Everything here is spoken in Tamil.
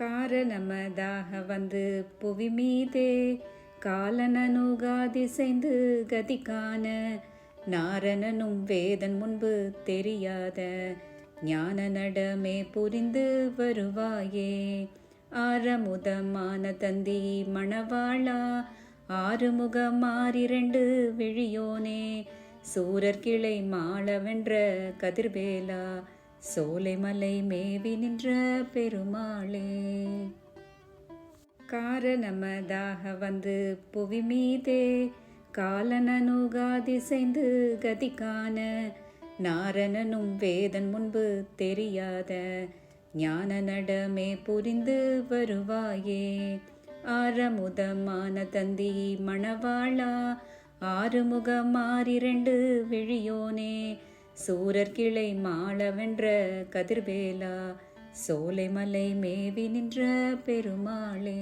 காரணமதாக வந்து புவி மீதே காலனனுகாதிசைந்து கதி காண நாரணனும் வேதன் முன்பு தெரியாத. ஞான நடமே புரிந்து வருவாயே. ஆரமுதமான தந்தி மணவாளா. ஆறுமுகம் மாறிரண்டு விழியோனே. சூரர் கிளை மாளவென்ற கதிர்வேலா. சோலைமலை மேவி நின்ற பெருமாளே. காரணமதாக வந்து புவி மீதே காலனனுகாதிசைந்து கதி காண நாரணனும் வேதன் முன்பு தெரியாத ஞான நடமே புரிந்து வருவாயே. ஆரமுதமான தந்தி மணவாளா ஆறுமுகம் மாறிரண்டு விழியோனே சூரர் கிளை மாளவென்ற கதிர்வேலா சோலைமலை மேவி நின்ற பெருமாளே.